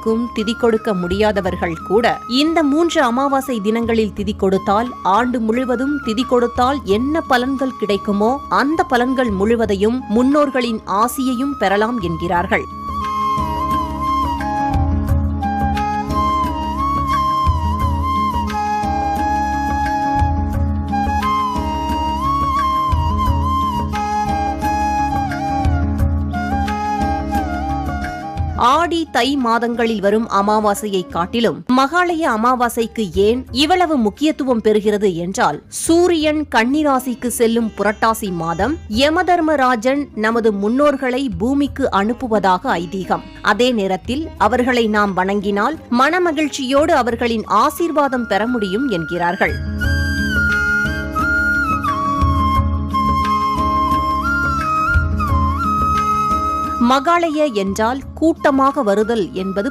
யாருக்கும் திதி கொடுக்க முடியாதவர்கள் கூட இந்த மூன்று அமாவாசை தினங்களில் திதி கொடுத்தால் ஆண்டு முழுவதும் திதி கொடுத்தால் என்ன பலன்கள் கிடைக்குமோ அந்த பலன்கள் முழுவதையும் முன்னோர்களின் ஆசியையும் பெறலாம் என்கிறார்கள். ஆடி தை மாதங்களில் வரும் அமாவாசையை காட்டிலும் மகாலய அமாவாசைக்கு ஏன் இவ்வளவு முக்கியத்துவம் பெறுகிறது என்றால் சூரியன் கன்னிராசிக்கு செல்லும் புரட்டாசி மாதம் யமதர்மராஜன் நமது முன்னோர்களை பூமிக்கு அனுப்புவதாக ஐதீகம். அதே நேரத்தில் அவர்களை நாம் வணங்கினால் மனமகிழ்ச்சியோடு அவர்களின் ஆசீர்வாதம் பெற முடியும் என்கிறார்கள். மகாலய என்றால் கூட்டமாக வருதல் என்பது